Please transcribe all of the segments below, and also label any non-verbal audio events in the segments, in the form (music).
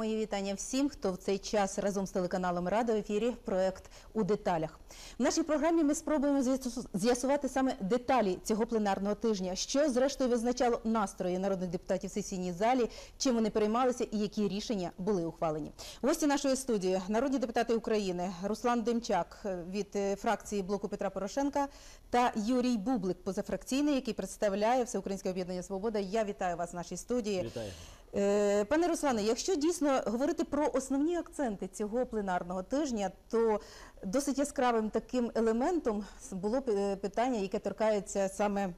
Мої вітання всім, хто в цей час разом з телеканалом Рада в ефірі проект у деталях. В нашій програмі ми спробуємо з'ясу- з'ясувати саме деталі цього пленарного тижня, що зрештою визначало настрої народних депутатів в сесійній залі, чим вони переймалися і які рішення були ухвалені. Гості нашої студії народні депутати України Руслан Демчак від е, фракції блоку Петра Порошенка та Юрій Бублик, позафракційний, який представляє Всеукраїнське об'єднання Свобода. Я вітаю вас в нашій студії. Вітаю. Е, Пане Руслане, якщо дійсно говорити про основні акценти цього пленарного тижня, то досить яскравим таким елементом було е, питання, яке торкається саме.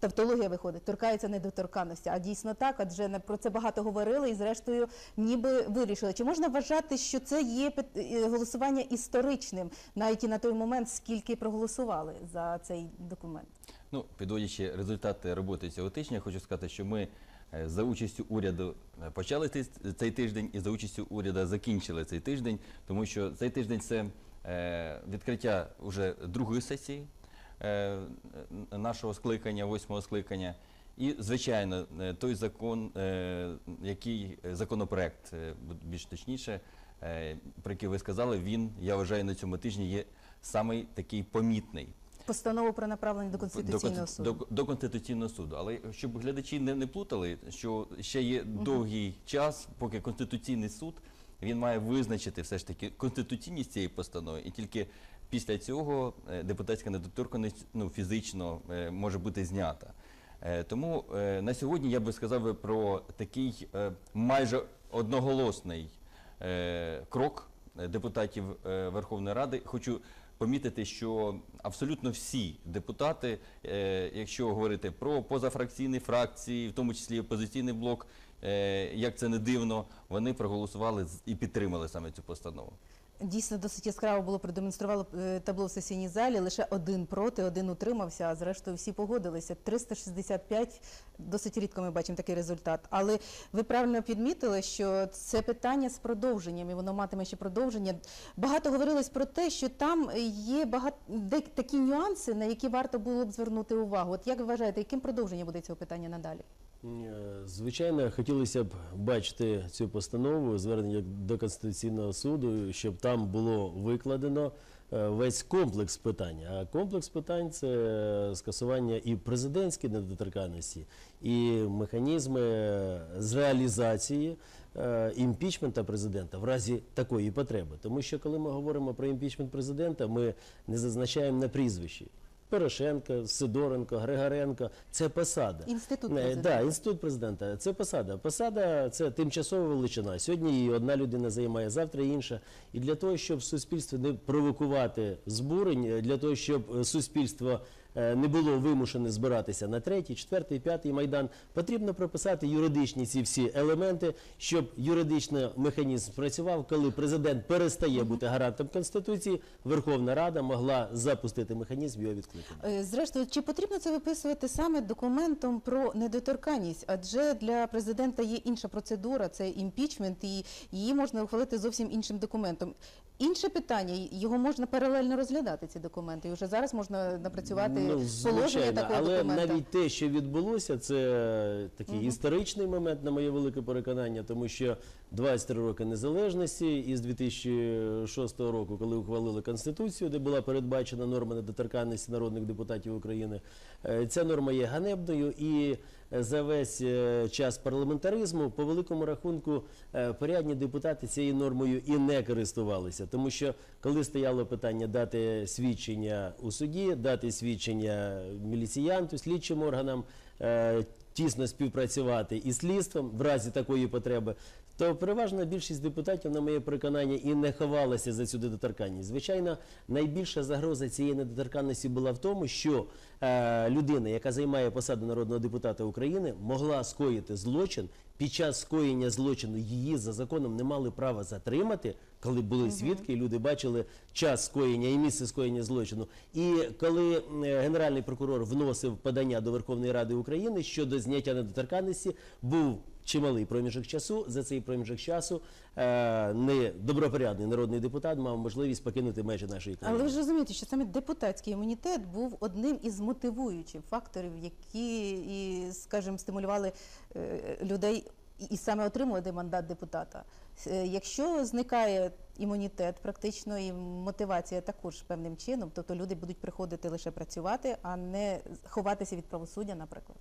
Тавтологія виходить, торкається недоторканності. А дійсно так, адже про це багато говорили і, зрештою, ніби вирішили. Чи можна вважати, що це є е, голосування історичним, навіть і на той момент, скільки проголосували за цей документ? Ну, підводячи результати роботи цього тижня, хочу сказати, що ми за участю уряду е, почали цей, тиждень і за участю уряду закінчили цей тиждень, тому що цей тиждень це е, відкриття вже другої сесії е, нашого скликання, восьмого скликання. І, звичайно, е, той закон, е, який е, законопроект, е, більш точніше, е, про який ви сказали, він, я вважаю, на цьому тижні є самий такий помітний. Постанову про направлення до Конституційного Конститу- суду. До, до Конституційного суду. Але щоб глядачі не, не плутали, що ще є довгий час, поки Конституційний суд він має визначити все ж таки конституційність цієї постанови, і тільки після цього е, депутатська недоторканність ну, фізично е, може бути знята. Е, Тому на сьогодні я би сказав про такий майже одноголосний крок депутатів Верховної Ради. Хочу помітити, що абсолютно всі депутати, е, якщо говорити про позафракційні фракції, в тому числі опозиційний блок, е, як це не дивно, вони проголосували і підтримали саме цю постанову. Дійсно, досить яскраво було продемонструвало е, табло в сесійній залі. Лише один проти, один утримався, а зрештою всі погодилися. 365, досить рідко ми бачимо такий результат. Але ви правильно підмітили, що це питання з продовженням, і воно матиме ще продовження. Багато говорилось про те, що там є багато такі нюанси, на які варто було б звернути увагу. От як ви вважаєте, яким продовженням буде цього питання надалі? Е, Звичайно, хотілося б бачити цю постанову звернення до Конституційного суду, щоб там було викладено е, весь комплекс питань. А комплекс питань це скасування і президентської недоторканності, і механізми з реалізації е, імпічмента президента в разі такої потреби. Тому що коли ми говоримо про імпічмент президента, ми не зазначаємо на прізвищі. Порошенко, Сидоренко, Григоренко це посада. Інститут Е, президента. Да, інститут президента. Це посада. Посада це тимчасова величина. Сьогодні її одна людина займає, завтра інша. І для того, щоб суспільство не провокувати збурень, для того, щоб е, суспільство не було вимушене збиратися на третій, четвертий, п'ятий майдан, потрібно прописати юридичні ці всі елементи, щоб юридичний механізм працював, коли президент перестає бути гарантом конституції, Верховна Рада могла запустити механізм його відкликання. Е, Зрештою, чи потрібно це виписувати саме документом про недоторканність? Адже для президента є інша процедура, це імпічмент, і її можна ухвалити зовсім іншим документом. Інше питання, його можна паралельно розглядати, ці документи, і вже зараз можна напрацювати Ну, звичайно, такого але документа. навіть те, що відбулося, це такий історичний момент, на моє велике переконання, тому що 23 роки незалежності із 2006 року, коли ухвалили конституцію, де була передбачена норма недоторканності народних депутатів України, е, ця норма є ганебною і. За весь е, час парламентаризму, по великому рахунку, е, порядні депутати цією нормою і не користувалися, тому що коли стояло питання дати свідчення у суді, дати свідчення міліціянту, слідчим органам, е, тісно співпрацювати із слідством в разі такої потреби, то переважна більшість депутатів, на моє переконання, і не ховалася за цю недоторканність. Звичайно, найбільша загроза цієї недоторканності була в тому, що е, людина, яка займає посаду народного депутата України, могла скоїти злочин. Під час скоєння злочину її за законом не мали права затримати, коли були свідки, і люди бачили час скоєння і місце скоєння злочину. І коли генеральний прокурор вносив подання до Верховної Ради України щодо зняття недоторканності, був чималий проміжок часу. За цей проміжок часу е, недобропорядний народний депутат мав можливість покинути межі нашої країни. Але ви ж розумієте, що саме депутатський імунітет був одним із мотивуючих факторів, які і, скажімо, стимулювали е, людей і- і саме отримувати мандат депутата. Е, Якщо зникає імунітет, практично і мотивація також певним чином, тобто люди будуть приходити лише працювати, а не ховатися від правосуддя, наприклад.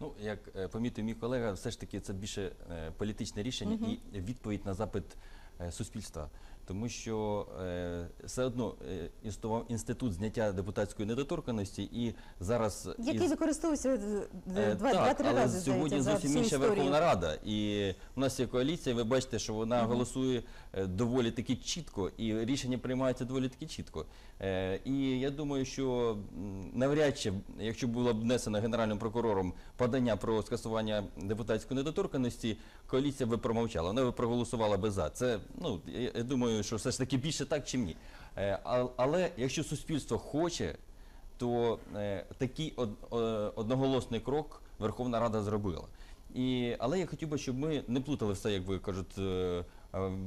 Ну, як е, помітив мій колега, все ж таки це більше е, політичне рішення і відповідь на запит е, суспільства. Тому що е, все одно е, існував інститут зняття депутатської недоторканості, і зараз Який із- використовується е, Е, два- так, два-три але рази сьогодні здається, за зовсім всю інша історію. Верховна Рада. І у нас є коаліція. Ви бачите, що вона голосує е, доволі таки чітко, і рішення приймаються доволі таки чітко. Е, І я думаю, що м, навряд чи, якщо було б внесено генеральним прокурором подання про скасування депутатської недоторканості, коаліція би промовчала. Вона би проголосувала би за. Це ну я, я думаю, що все ж таки більше так, чим ні. Е, Але якщо суспільство хоче то е, такий од, одноголосний крок Верховна Рада зробила. І, але я хотів би, щоб ми не плутали все, як ви кажуть, е,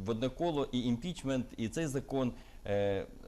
в одне коло і імпічмент, і цей закон.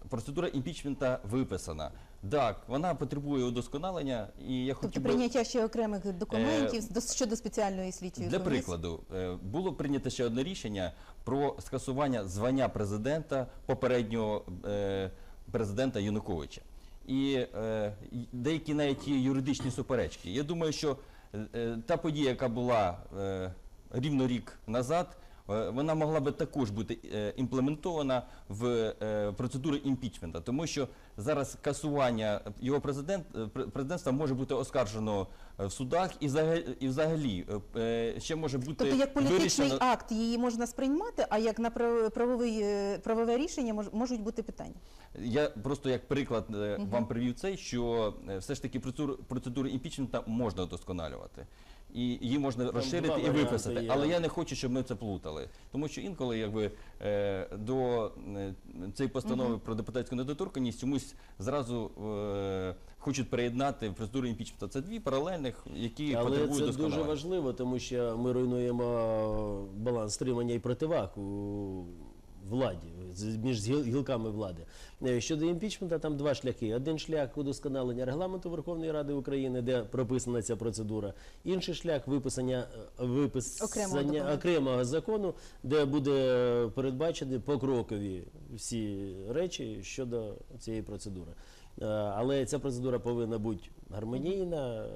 Процедура імпічмента виписана. Так, вона потребує удосконалення, і я Тобто хотів би прийняття ще окремих документів до- щодо спеціальної слідчої для комісії. прикладу, е, було прийнято ще одне рішення про скасування звання президента попереднього е, президента Януковича. І е, й- деякі навіть є юридичні суперечки. Я думаю, що е, е, та подія, яка була е, рівно рік назад, е, вона могла би також бути е, імплементована в е, процедуру імпічмента, тому що зараз касування його президент, е, президентства може бути оскаржено е, в судах і взагалі, е, е, ще може бути Тобто як політичний вирішено. акт її можна сприймати, а як на прав- правовий, е, правове рішення мож- можуть бути питання. Я просто як приклад е, вам привів цей, що е, все ж таки процедуру імпічмента можна удосконалювати. І її можна розширити і виписати. є. Але я не хочу, щоб ми це плутали. Тому що інколи якби, е, до е, цієї постанови про депутатську недоторканність чомусь зразу е, хочуть приєднати в процедуру імпічмента. Це дві паралельних, які Але потребують це дуже важливо, тому що ми руйнуємо баланс стримання і противаг у владі між гіл- гілками влади. Е, Щодо імпічмента, там два шляхи. Один шлях удосконалення регламенту Верховної Ради України, де прописана ця процедура. Інший шлях виписання е, виписання окремого закону, де буде передбачені покрокові всі речі щодо цієї процедури. Е, Але ця процедура повинна бути гармонійна, е,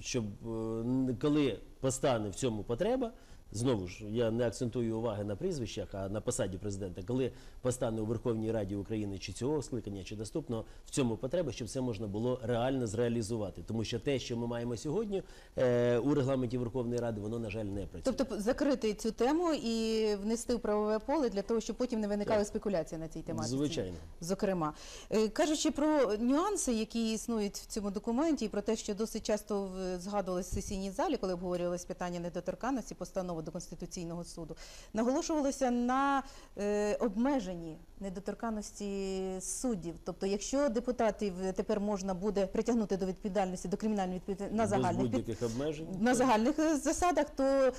щоб е, коли постане в цьому потреба. Знову ж я не акцентую уваги на прізвищах, а на посаді президента, коли постане у Верховній Раді України чи цього скликання, чи наступного, в цьому потреба, щоб це можна було реально зреалізувати. Тому що те, що ми маємо сьогодні е, у регламенті Верховної Ради, воно на жаль не працює. Тобто закрити цю тему і внести в правове поле для того, щоб потім не виникали Так. спекуляції на цій тематиці. Звичайно. Зокрема, Е, кажучи про нюанси, які існують в цьому документі, і про те, що досить часто згадувалось в сесійній залі, коли обговорювалось питання недоторканності, постанови до Конституційного суду, наголошувалося на е, обмеженні недоторканності суддів. Тобто, якщо депутатів тепер можна буде притягнути до відповідальності, до кримінальної відповідальності на загальних під- будь-яких обмежень. на загальних е, засадах, то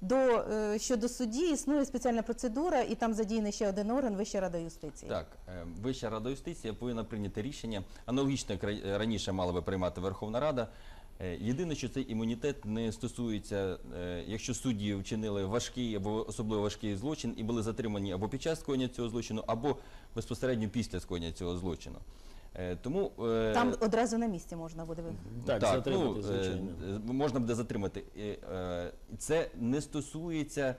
до е, щодо судді існує спеціальна процедура, і там задіяний ще один орган Вища рада юстиції. Так, е, Вища рада юстиції повинна прийняти рішення. Аналогічно як раніше мала би приймати Верховна Рада. Е, Єдине, що цей імунітет не стосується, е, якщо судді вчинили важкий або особливо важкий злочин і були затримані або під час скоєння цього злочину, або безпосередньо після скоєння цього злочину. Е, Тому е, Там одразу на місці можна буде ви- Так, затримати, ну, звичайно. можна буде затримати. Це не стосується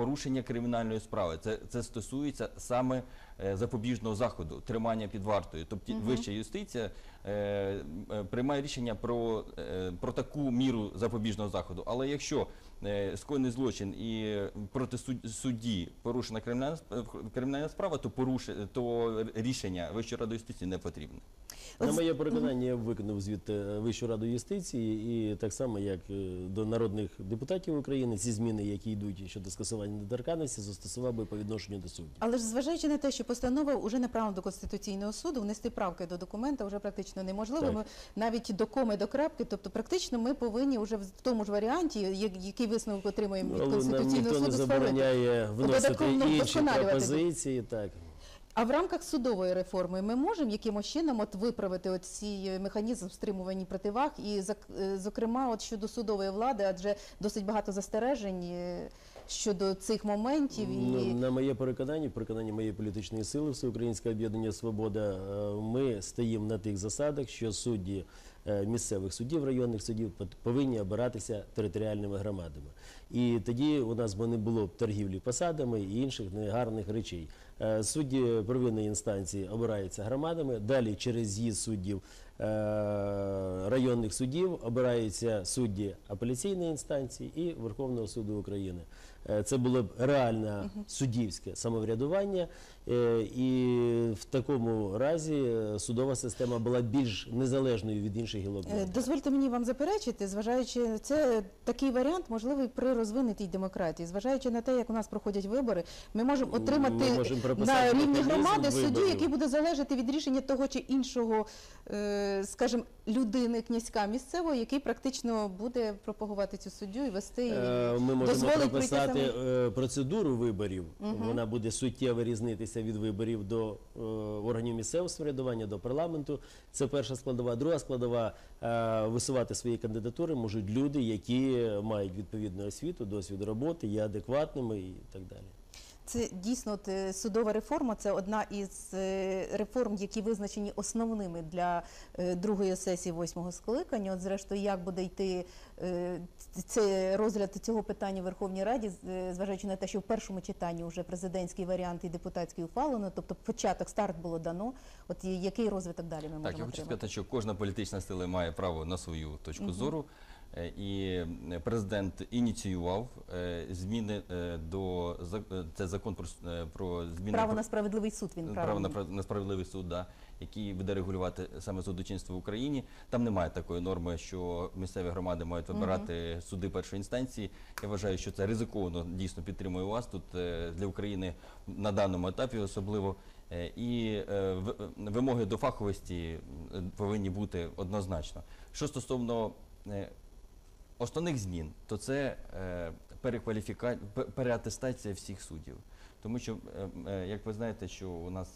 порушення кримінальної справи. Це, це стосується саме е, запобіжного заходу, тримання під вартою. Тобто вища юстиція е, е, приймає рішення про, е, про таку міру запобіжного заходу. Але якщо скоєний злочин і проти суд- судді порушена кримінальна, кримінальна справа, то, поруши, то рішення Вищої ради юстиції не потрібне. На моє переконання, я виконав звіт е, Вищу раду юстиції, і так само, як е, до народних депутатів України, ці зміни, які йдуть щодо скасування недоторканності, застосував би по відношенню до суддів. Але ж зважаючи на те, що постанова вже направлена до конституційного суду, внести правки до документа вже практично неможливо. Так. Ми навіть до коми, до крапки, тобто практично ми повинні вже в тому ж варіанті, який висновок отримуємо від конституційного ніхто не суду, створити. забороняє вносити інші пропозиції. Так. А в рамках судової реформи ми можемо якимось чином от виправити от цей механізм стримування противаг і е, зокрема от щодо судової влади, адже досить багато застережень е, щодо цих моментів Ну, і на моє переконання, переконання моєї політичної сили Всеукраїнське об'єднання Свобода, е, ми стоїмо на тих засадах, що судді е, місцевих судів, районних судів повинні обиратися територіальними громадами. І тоді у нас би не було б торгівлі посадами і інших негарних речей. Е, Судді первинної інстанції обираються громадами, далі через з'їзд суддів е, районних судів обираються судді апеляційної інстанції і Верховного суду України. Е, Це було б реальне суддівське самоврядування, е, і в такому разі е, судова система була більш незалежною від інших гілок. Дозвольте мені вам заперечити, зважаючи це такий варіант можливий при розвинутій демократії. Зважаючи на те, як у нас проходять вибори, ми можемо отримати Ми можемо на рівні громади суддю, який буде залежати від рішення того чи іншого, скажімо, людини, князька місцевого, який практично буде пропагувати цю суддю і вести її. Ми можемо дозволить прийти прописати саме- е, процедуру виборів. Вона буде суттєво різнитися від виборів до е, органів місцевого самоврядування, до парламенту. Це перша складова. Друга складова е, висувати свої кандидатури можуть люди, які мають відповідну освіту, досвід роботи, є адекватними і так далі. Це дійсно судова реформа. Це одна із е, реформ, які визначені основними для е, другої сесії восьмого скликання. От, зрештою, як буде йти е, це розгляд цього питання в Верховній Раді, зважаючи на те, що в першому читанні вже президентський варіант і депутатський ухвалено, тобто початок, старт було дано. От який розвиток далі ми можемо Так, я хочу сказати, що кожна політична сила має право на свою точку зору. Е, І е, президент ініціював е, зміни до це закон про, про зміни Право про- на справедливий суд він право на, на справедливий суд, да, який буде регулювати саме судочинство в Україні. Там немає такої норми, що місцеві громади мають вибирати суди першої інстанції. Я вважаю, що це ризиковано. Дійсно підтримую вас тут для України на даному етапі, особливо. І вимоги до фаховості повинні бути однозначно. Що стосовно основних змін, то це е, переатестація всіх суддів. Тому що, е, е, як ви знаєте, що у нас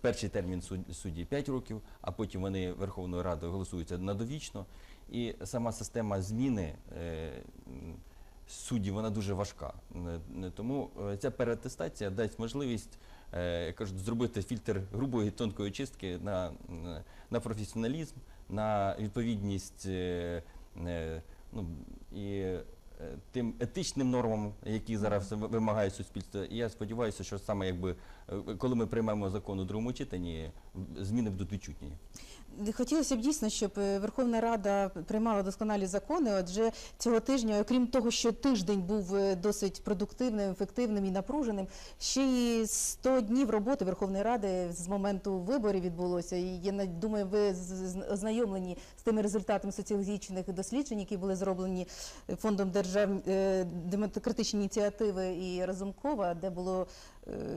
перший термін судді 5 років, а потім вони Верховною Радою голосуються на довічно. І сама система зміни суддів вона дуже важка. Тому ця переатестація дасть можливість. кажуть, зробити фільтр грубої тонкої чистки на, на професіоналізм, на відповідність ну, і е, тим етичним нормам, які зараз вимагає суспільство. І я сподіваюся, що саме якби е, коли ми приймемо закон у другому читанні, зміни будуть відчутні. Хотілося б дійсно, щоб е, Верховна Рада приймала досконалі закони. Адже цього тижня, окрім того, що тиждень був е, досить продуктивним, ефективним і напруженим, ще й 100 днів роботи Верховної Ради з моменту виборів відбулося. І я думаю, ви ознайомлені з тими результатами соціологічних досліджень, які були зроблені фондом держав е, демократичні ініціативи і Разумкова, де було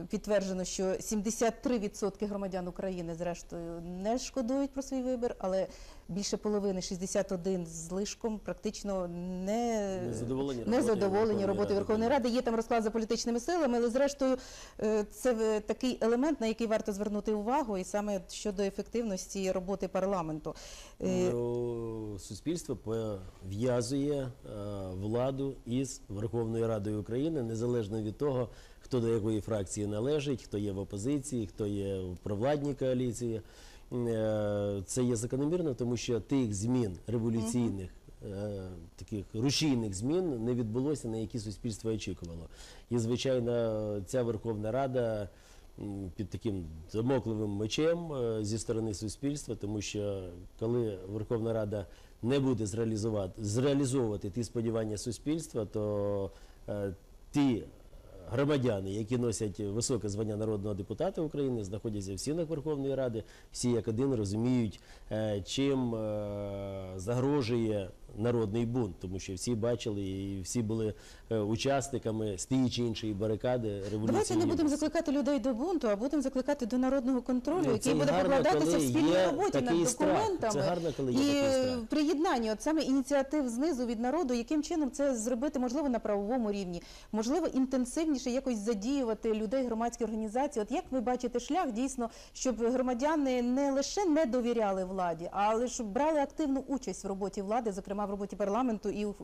підтверджено, що 73% громадян України, зрештою, не шкодують про свій вибір, але більше половини, 61 з лишком, практично не, Незадоволені не роботою задоволені роботи Верховної Ради. Є там розклад за політичними силами, але зрештою е, це такий елемент, на який варто звернути увагу, і саме щодо ефективності роботи парламенту. Е, Ну, Суспільство пов'язує е, владу із Верховною Радою України, незалежно від того, хто до якої фракції належить, хто є в опозиції, хто є в провладній коаліції. Е, Це є закономірно, тому що тих змін революційних. е, Таких рушійних змін не відбулося, на які суспільство очікувало. І, звичайно, ця Верховна Рада під таким домокливим мечем е, зі сторони суспільства, тому що коли Верховна Рада не буде зреалізувати, зреалізовувати ті сподівання суспільства, то ті громадяни, які носять високе звання народного депутата України, знаходяться в сінах Верховної Ради, всі як один розуміють, е, чим е, загрожує народний бунт, тому що всі бачили і всі були е, учасниками з тієї чи іншої барикади революції. Давайте не будемо закликати людей до бунту, а будемо закликати до народного контролю, Ну, який буде гарно, покладатися в спільній роботі над документами Це гарно, коли є і такий приєднанні от саме ініціатив знизу від народу, яким чином це зробити можливо на правовому рівні, можливо, інтенсивніше якось задіювати людей, громадські організації. От як ви бачите шлях дійсно, щоб громадяни не лише не довіряли владі, але щоб брали активну участь в роботі влади, зокрема в роботі парламенту і в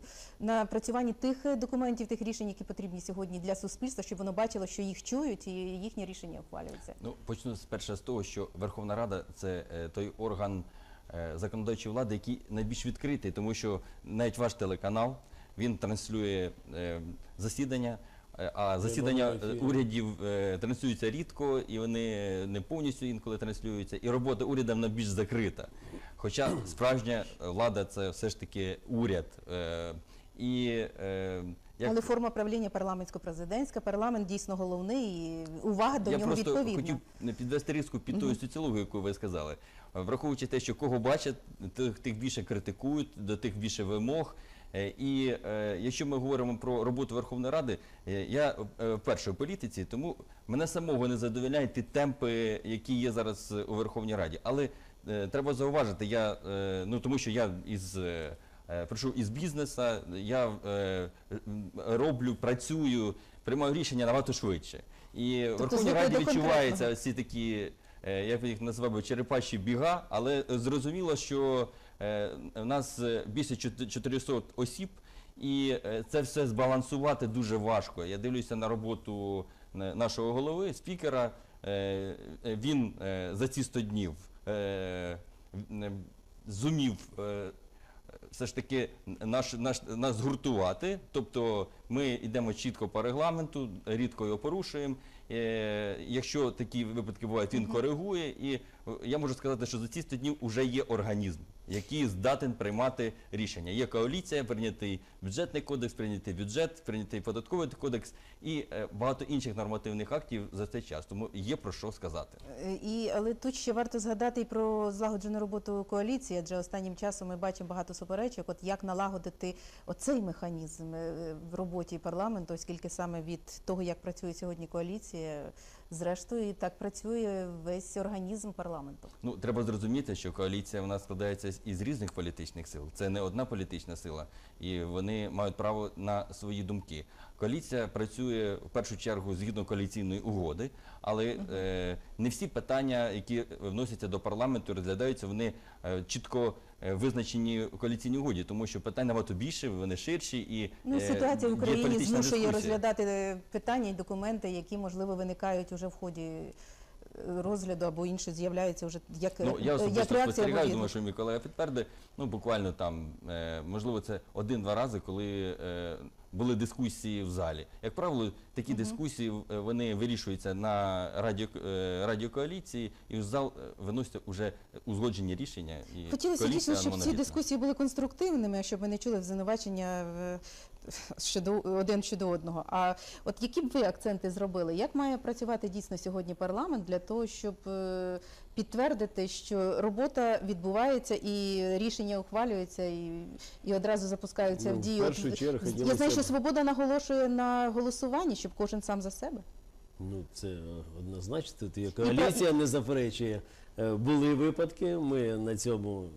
напрацюванні тих е, документів, тих рішень, які потрібні сьогодні для суспільства, щоб воно бачило, що їх чують і їхні рішення ухвалюються. Ну, почну спершу з того, що Верховна Рада це е, той орган е, законодавчої влади, який найбільш відкритий, тому що навіть ваш телеканал він транслює засідання. Е, А засідання е, урядів е, транслюються рідко, і вони не повністю інколи транслюються. І робота уряду вона більш закрита. Хоча справжня влада це все ж таки уряд. І е, як Але форма правління парламентсько-президентська, парламент дійсно головний, і увага до Я нього просто відповідна. хотів підвести різку під тою соціологію, яку ви сказали. Враховуючи те, що кого бачать, тих, тих більше критикують, до тих більше вимог. Е, І е, якщо ми говоримо про роботу Верховної Ради, е, я вперше у політиці, тому мене самого не задовольняють ті темпи, які є зараз у Верховній Раді. Але треба зауважити, я ну тому що я із. Прийшов із бізнесу, я роблю, працюю, приймаю рішення набагато швидше. І в Верховній Раді конкретного. всі такі, як їх назвав черепаші біга, але зрозуміло, що у нас е, більше 400 осіб, і е, це все збалансувати дуже важко. Я дивлюся на роботу е, нашого голови, спікера. Е, е, Він е, за ці 100 днів е, е, зумів е, все ж таки наш, наш, нас згуртувати. Тобто ми йдемо чітко по регламенту, рідко його порушуємо. Е, якщо такі випадки бувають, він коригує. І е, я можу сказати, що за ці 100 днів вже є організм, який здатен приймати рішення. Є коаліція, прийнятий бюджетний кодекс, прийнятий бюджет, прийнятий податковий кодекс і е, багато інших нормативних актів за цей час. Тому є про що сказати. Е, І, але тут ще варто згадати і про злагоджену роботу коаліції, адже останнім часом ми бачимо багато суперечок, от як налагодити оцей механізм е, в роботі парламенту, оскільки саме від того, як працює сьогодні коаліція, зрештою і так працює весь організм парламенту. Ну, треба зрозуміти, що коаліція в нас складається із різних політичних сил. Це не одна політична сила, і вони мають право на свої думки. Коаліція працює в першу чергу згідно коаліційної угоди, але е, не всі питання, які вносяться до парламенту, розглядаються вони е, чітко е, визначені в коаліційній угоді, тому що питань набагато більше, вони ширші і Ну, е, ситуація в Україні змушує дискусія. розглядати е, питання і документи, які можливо виникають уже в ході розгляду або інше з'являються вже як, Ну, я особисто як реакція спостерігаю, думаю, що мій колега підтвердить. Ну, буквально там, можливо, це один-два рази, коли були дискусії в залі. Як правило, такі дискусії е, вони вирішуються на радіо, е, радіокоаліції, і в зал е, виносяться вже узгоджені рішення. І Хотілося дійсно, щоб ці дискусії були конструктивними, щоб ми не чули звинувачення щодо один щодо одного. А от які б ви акценти зробили? Як має працювати дійсно сьогодні парламент для того, щоб е, підтвердити, що робота відбувається і рішення ухвалюються, і, і одразу запускаються Ну, в в дію? першу От, чергу Я знаю, що свобода наголошує на голосуванні, щоб кожен сам за себе. Ну, це е, однозначно. Тут і коаліція не заперечує. Е, Були випадки, ми на цьому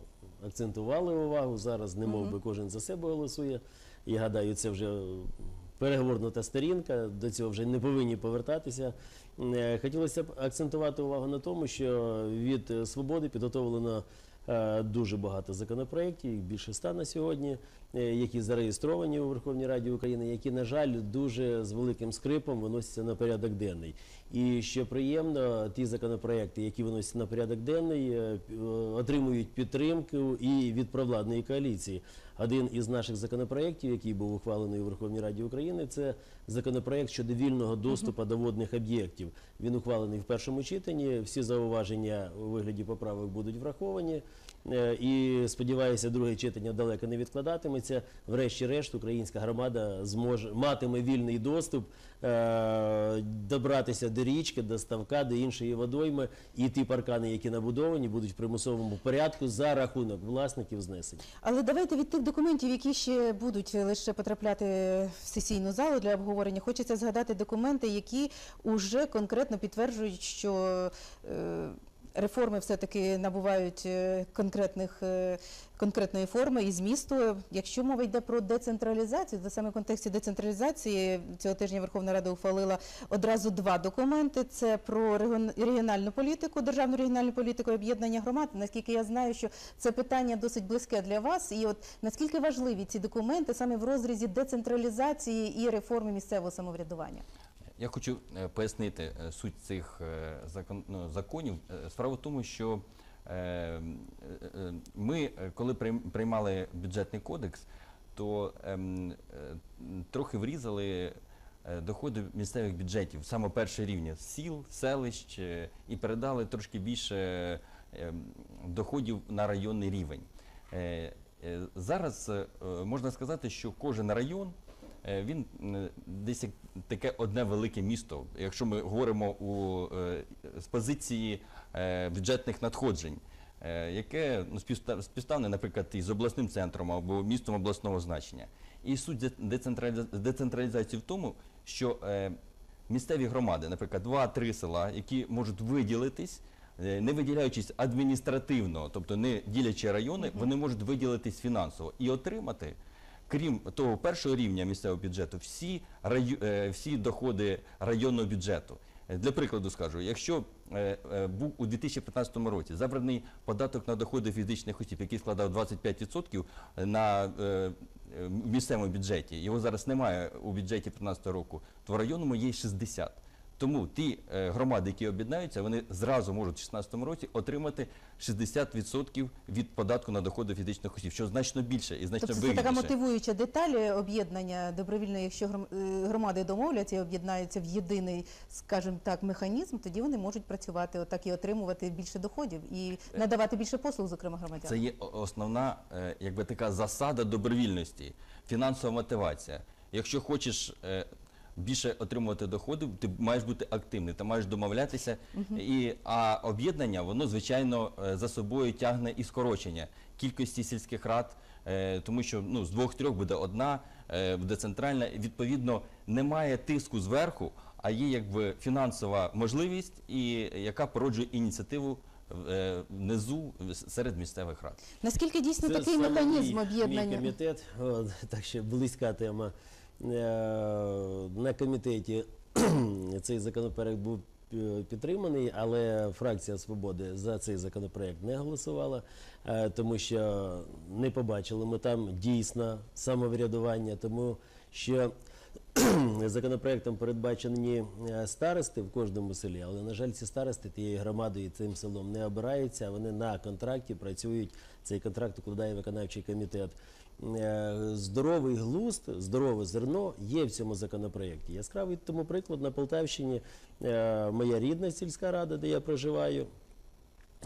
акцентували увагу. Зараз не мов би кожен за себе голосує. Я гадаю, це вже переговорната сторінка, до цього вже не повинні повертатися. Е, Хотілося б акцентувати увагу на тому, що від свободи підготовлено е, дуже багато законопроєктів, їх більше ста на сьогодні, е, які зареєстровані у Верховній Раді України, які, на жаль, дуже з великим скрипом виносяться на порядок денний. І що приємно, ті законопроекти, які виносяться на порядок денний, отримують підтримку і від провладної коаліції. Один із наших законопроєктів, який був ухвалений у Верховній Раді України, це законопроєкт щодо вільного доступу до водних об'єктів. Він ухвалений в першому читанні. Всі зауваження у вигляді поправок будуть враховані. Е, І сподіваюся, друге читання далеко не відкладатиметься. Врешті-решт, українська громада зможе матиме вільний доступ е, добратися до річки, до ставка, до іншої водойми, і ті паркани, які набудовані, будуть в примусовому порядку за рахунок власників знесені. Але давайте від тих документів, які ще будуть лише потрапляти в сесійну залу для обговорення, хочеться згадати документи, які вже конкретно підтверджують, що е, реформи все-таки набувають е, конкретних, е, конкретної форми і змісту. Якщо мова йде про децентралізацію, то саме в контексті децентралізації цього тижня Верховна Рада ухвалила одразу два документи: це про регіон- регіональну політику, державну регіональну політику об'єднання громад. Наскільки я знаю, що це питання досить близьке для вас. І от наскільки важливі ці документи саме в розрізі децентралізації і реформи місцевого самоврядування? Я хочу е, пояснити е, суть цих е, ну, законів. Справа в тому, що ми, коли приймали бюджетний кодекс, то ем, трохи врізали доходи місцевих бюджетів, саме перший рівня сіл, селищ, і передали трошки більше ем, доходів на районний рівень. Зараз можна сказати, що кожен район він десь таке одне велике місто. Якщо ми говоримо у, е, з позиції е, бюджетних надходжень, е, яке ну, співста- співставне, наприклад, із обласним центром або містом обласного значення. І суть де- децентралізації в тому, що е, місцеві громади, наприклад, два-три села, які можуть виділитись. Не виділяючись адміністративно, тобто не ділячи райони, вони можуть виділитись фінансово і отримати, крім того першого рівня місцевого бюджету, всі, е, всі доходи районного бюджету. Е, Для прикладу скажу, якщо е, був у 2015 році забраний податок на доходи фізичних осіб, який складав 25% на місцевому бюджеті, його зараз немає у бюджеті 2015 року, то в районному є 60%. Тому ті е, громади, які об'єднаються, вони зразу можуть в 2016 році отримати 60% від податку на доходи фізичних осіб, що значно більше і значно Тобто це така мотивуюча деталь е, об'єднання добровільно, якщо е, громади домовляться і об'єднаються в єдиний, скажімо так, механізм, тоді вони можуть працювати отак і отримувати більше доходів і надавати більше послуг, зокрема громадянам. Це є основна, е, якби така засада добровільності, фінансова мотивація. Якщо хочеш е, більше отримувати доходи, ти маєш бути активний, ти маєш домовлятися. І, а об'єднання, воно, звичайно, е, за собою тягне і скорочення кількості сільських рад, е, тому що ну, з двох-трьох буде одна, е, буде центральна. Відповідно, немає тиску зверху, а є якби фінансова можливість, і яка породжує ініціативу внизу серед місцевих рад. Наскільки дійсно Це такий механізм об'єднання? Мій комітет, от, так що близька тема. Е, На комітеті (clears throat) цей законопроект був е, підтриманий, але фракція Свободи за цей законопроект не голосувала, е, тому що не побачили ми там дійсно самоврядування, тому що (clears throat) законопроектом передбачені е, старости в кожному селі, але на жаль, ці старости тією громадою цим селом не обираються. Вони на контракті працюють. Цей контракт укладає виконавчий комітет. Е, Здоровий глузд, здорове зерно є в цьому законопроекті. Яскравий тому приклад на Полтавщині е, моя рідна сільська рада, де я проживаю.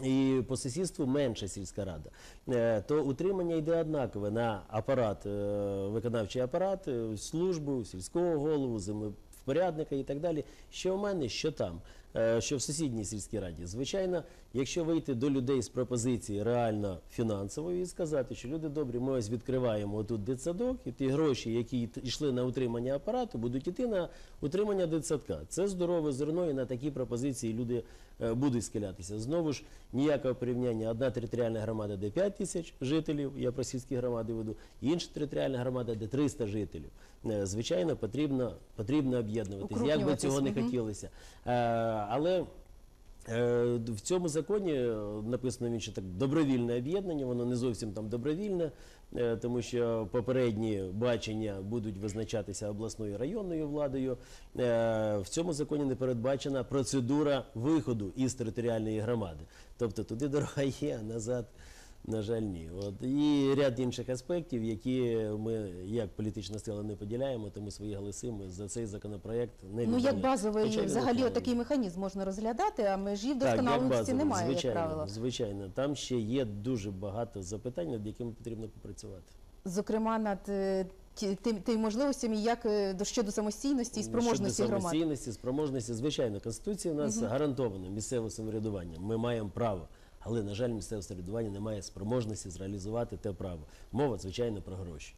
І по сусідству менша сільська рада, Е, то утримання йде однакове на апарат, е, виконавчий апарат, е, службу, сільського голову, землепорядника і так далі. Що в мене, що там, що в сусідній сільській раді. Звичайно, якщо вийти до людей з пропозиції реально фінансової і сказати, що люди добрі, ми ось відкриваємо отут дитсадок, і ті гроші, які йшли на утримання апарату, будуть йти на утримання дитсадка. Це здорове зерно, і на такі пропозиції люди е, будуть схилятися. Знову ж ніякого порівняння. Одна територіальна громада, де 5 тисяч жителів, я про сільські громади веду, інша територіальна громада, де 300 жителів. Е, Звичайно, потрібно, потрібно об'єднуватись. Як би цього не Укрупнюватись, хотілося. Е, Але Е, В цьому законі написано він, що так добровільне об'єднання, воно не зовсім там добровільне, тому що попередні бачення будуть визначатися обласною районною владою. В цьому законі не передбачена процедура виходу із територіальної громади. Тобто туди дорога є, а назад. На жаль, ні. От і ряд інших аспектів, які ми як політична сила не поділяємо, тому свої голоси ми за цей законопроект не Ну як базовий Хоча він взагалі отакий механізм можна розглядати, а межі як базовий, немає, як звичайно, правило. Звичайно, там ще є дуже багато запитань, над якими потрібно попрацювати. Зокрема, над е, ті- тим тим можливостями, як е, до щодо самостійності і спроможності Щодо громад. самостійності, спроможності, звичайно, Конституція у нас гарантована місцеве самоврядування. Ми маємо право. Але, на жаль, місцеве самоврядування не має спроможності зреалізувати те право. Мова, звичайно, про гроші.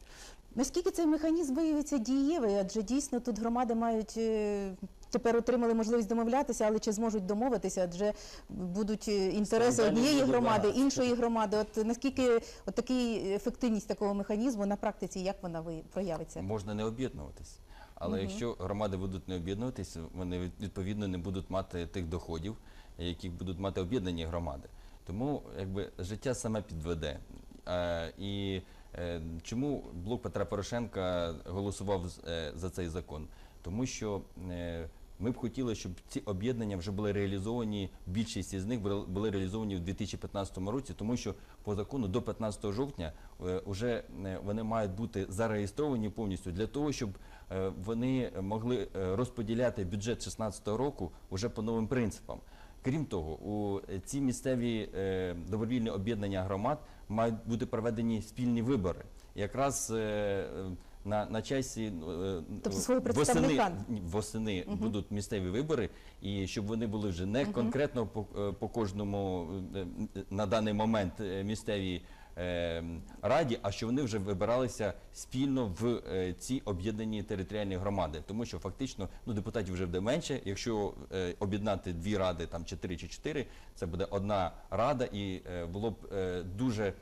Наскільки цей механізм виявиться дієвий? Адже дійсно тут громади мають е, тепер отримали можливість домовлятися, але чи зможуть домовитися? Адже будуть е, інтереси однієї громади, іншої громади. От наскільки от такий ефективність такого механізму на практиці, як вона ви- проявиться? Можна не об'єднуватись. Але якщо громади будуть не об'єднуватись, вони відповідно не будуть мати тих доходів, які будуть мати об'єднані громади. Тому якби життя саме підведе. Е, і е, чому блок Петра Порошенка голосував е, за цей закон? Тому що е, ми б хотіли, щоб ці об'єднання вже були реалізовані. Більшість із них були, реалізовані в 2015 році, тому що по закону до 15 жовтня е, вже е, вони мають бути зареєстровані повністю для того, щоб е, вони могли е, розподіляти бюджет 2016 року вже по новим принципам. Крім того, у е, ці місцеві е, добровільні об'єднання громад мають бути проведені спільні вибори. Якраз е, на, на часі Тобто восени, восени, угу. будуть місцеві вибори, і щоб вони були вже не конкретно по, по кожному на даний момент місцевій е, раді, а що вони вже вибиралися спільно в е, ці об'єднані територіальні громади. Тому що фактично ну, депутатів вже буде менше. Якщо е, об'єднати дві ради, там чотири чи чотири, це буде одна рада, і е, було б дуже.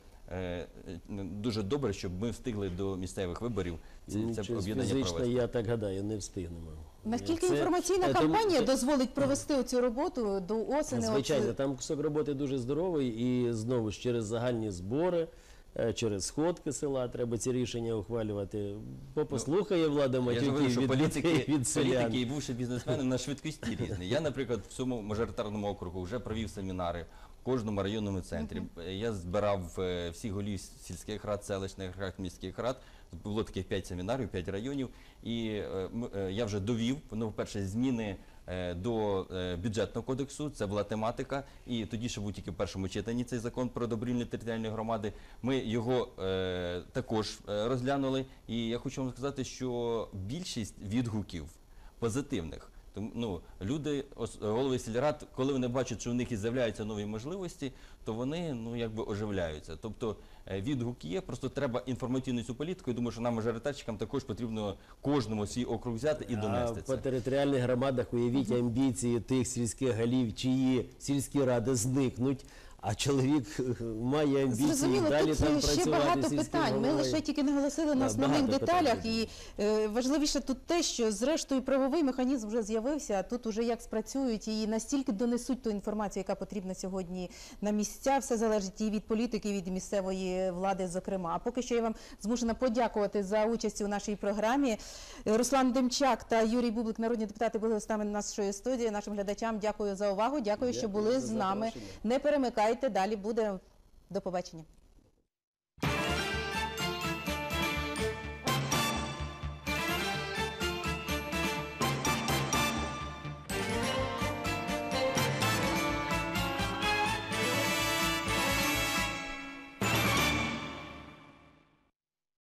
Дуже добре, щоб ми встигли до місцевих виборів це, Ну, об'єднання провести. я так гадаю, не встигнемо. Наскільки Це- інформаційна е, тому- кампанія дозволить провести цю роботу до осені? Звичайно, там кусок роботи дуже здоровий, і знову ж через загальні збори, е, через сходки села треба ці рішення ухвалювати. Бо послухає влада Я ж матюки говорю, що політики, від селян. політики і бувши бізнесмени на швидкості різні. Я, наприклад, в цьому мажоритарному округу вже провів семінари в кожному районному центрі. Я збирав е, всіх голів сільських рад, селищних рад, міських рад. Було таких 5 семінарів, 5 районів. І е, е, я вже довів, ну, по-перше, зміни е, до бюджетного кодексу, це була тематика. І тоді ще був тільки в першому читанні цей закон про добровільні територіальні громади. Ми його також розглянули. І я хочу вам сказати, що більшість відгуків позитивних. Ну люди, голови сільрад, коли вони бачать, що у них і з'являються нові можливості, то вони ну якби оживляються. Тобто е, відгук є, просто треба інформаційну цю політику. Я думаю, що нам мажоритарщикам також потрібно кожному свій округ взяти і донести А по територіальних громадах уявіть амбіції тих сільських голів, чиї сільські ради зникнуть, а чоловік е, має амбіції Зрозуміло, далі тут там ще багато питань. Ми лише тільки наголосили на основних деталях. І е, важливіше тут те, що зрештою правовий механізм вже з'явився. а Тут уже як спрацюють і настільки донесуть ту інформацію, яка потрібна сьогодні на місця. Все залежить і від політики, і від місцевої влади, зокрема. А поки що я вам змушена подякувати за участь у нашій програмі. Руслан Демчак та Юрій Бублик, народні депутати, були гостями нашої студії. Нашим глядачам дякую за увагу. Дякую, що були з нами. Не перемикайте. Далі буде. До побачення.